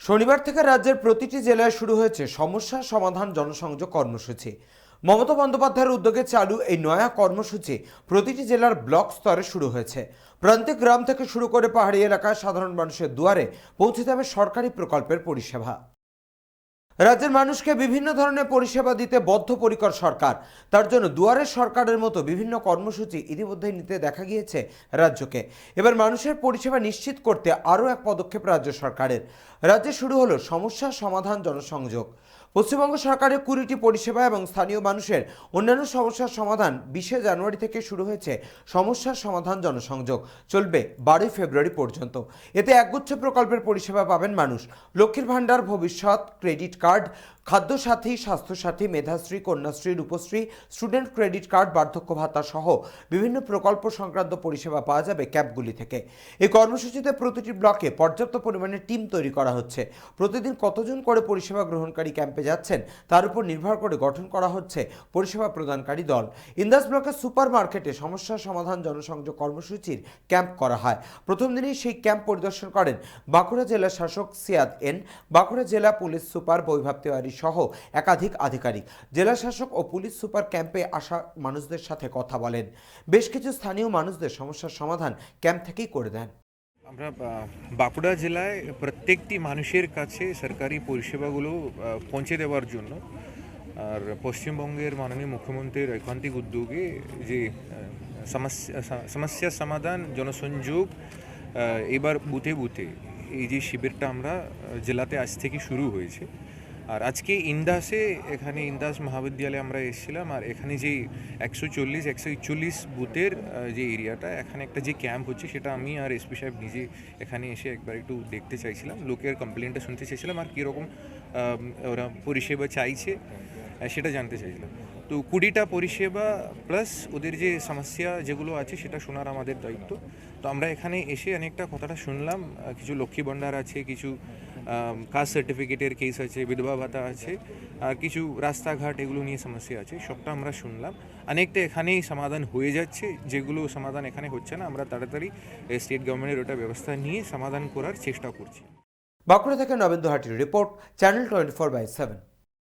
শনিবার থেকে রাজ্যের প্রতিটি জেলায় শুরু হয়েছে সমস্যা সমাধান জনসংযোগ কর্মসূচি। মমতা বন্দ্যোপাধ্যায়ের উদ্যোগে চালু এই নয়া কর্মসূচি প্রতিটি জেলার ব্লক স্তরে শুরু হয়েছে। প্রান্তিক গ্রাম থেকে শুরু করে পাহাড়ি এলাকায় সাধারণ মানুষের দুয়ারে পৌঁছে যাবে সরকারি প্রকল্পের পরিষেবা। রাজ্যের মানুষকে বিভিন্ন ধরনের পরিষেবা দিতে বদ্ধপরিকর সরকার। তার জন্য দুয়ারের সরকারের মতো বিভিন্ন কর্মসূচি ইতিমধ্যেই নিতে দেখা গিয়েছে রাজ্যকে। এবার মানুষের পরিষেবা নিশ্চিত করতে আরও এক পদক্ষেপ রাজ্য সরকারের। রাজ্যে শুরু হলো সমস্যা সমাধান জনসংযোগ। পশ্চিমবঙ্গ সরকারের কুড়িটি পরিষেবা এবং স্থানীয় মানুষের অন্যান্য সমস্যার সমাধান বিশে জানুয়ারি থেকে শুরু হয়েছে সমস্যার সমাধান জনসংযোগ। চলবে বারোই ফেব্রুয়ারি পর্যন্ত। এতে একগুচ্ছ প্রকল্পের পরিষেবা পাবেন মানুষ। Lakshmir Bhandar, Bhabishyat, credit card Khadyasathi, Swasthyasathi, Medhashree, Kanyashree, Rupashree, student credit card, বার্ধক্য ভাতা সহ বিভিন্ন প্রকল্প সংক্রান্ত পরিষেবা পাওয়া যাবে ক্যাবগুলি থেকে। এই কর্মসূচিতে প্রতিটি ব্লকে পর্যাপ্ত পরিমাণে টিম তৈরি করা হচ্ছে। প্রতিদিন কতজন করে পরিষেবা গ্রহণকারী ক্যাম্পে যাচ্ছেন, তার উপর নির্ভর করে গঠন করা হচ্ছে পরিষেবা প্রদানকারী দল। ইন্দাস ব্লকের সুপার মার্কেটে সমস্যা সমাধান জনসংযোগ কর্মসূচির ক্যাম্প করা হয়। প্রথম দিনেই সেই ক্যাম্প পরিদর্শন করেন বাঁকুড়া জেলা শাসক সিয়াদ এন, বাঁকুড়া জেলা পুলিশ সুপার বৈভাব তেওয়ারি সহ একাধিক আধিকারিক জেলা শাসক ও পুলিশ সুপার ক্যাম্পে আসা মানুষদের সাথে কথা বলেন। বেশ কিছু স্থানীয় মানুষদের সমস্যার সমাধান ক্যাম্প থেকেই করে দেন। আমরা বাঁকুড়া জেলায় প্রত্যেকটি মানুষের কাছে সরকারি পরিষেবাগুলো পৌঁছে দেওয়ার জন্য আর পশ্চিমবঙ্গের মাননীয় মুখ্যমন্ত্রীর ঐকান্তিক উদ্যোগে যে সমস্যা সা- সমস্যা সমাধান, জনসংযোগ এবার বুথে বুথে এই যে শিবিরটা আমরা জেলাতে আজ থেকে শুরু হয়েছে। আর আজকে ইন্দাসে, এখানে ইন্দাস মহাবিদ্যালয়ে আমরা এসেছিলাম, আর এখানে যে একশো চল্লিশ একশো চল্লিশ বুথের যে এরিয়াটা, এখানে একটা যে ক্যাম্প হচ্ছে, সেটা আমি আর এসপি সাহেব নিজে এখানে এসে একবার একটু দেখতে চাইছিলাম। লোকের কমপ্লেনটা শুনতে চাইছিলাম আর কীরকম ওরা পরিষেবা চাইছে সেটা জানতে চাইছিলাম। তো কুড়িটা পরিষেবা প্লাস ওদের যে সমস্যা যেগুলো আছে, সেটা শোনার আমাদের দায়িত্ব। তো আমরা এখানে এসে অনেকটা কথাটা শুনলাম কিছু লক্ষ্মী ভাণ্ডার আছে, কিছু কাস্ট সার্টিফিকেটের কেস আছে, বিধবা ভাতা আছে আর কিছু রাস্তাঘাট এগুলো নিয়ে সমস্যা আছে, সবটা আমরা শুনলাম। অনেকটা এখানেই সমাধান হয়ে যাচ্ছে, যেগুলো সমাধান এখানে হচ্ছে না, আমরা তাড়াতাড়ি স্টেট গভর্নমেন্টের ওটা ব্যবস্থা নিয়ে সমাধান করার চেষ্টা করছি। বাঁকুড়া থেকে Nabendu হাটির report channel twenty four by seven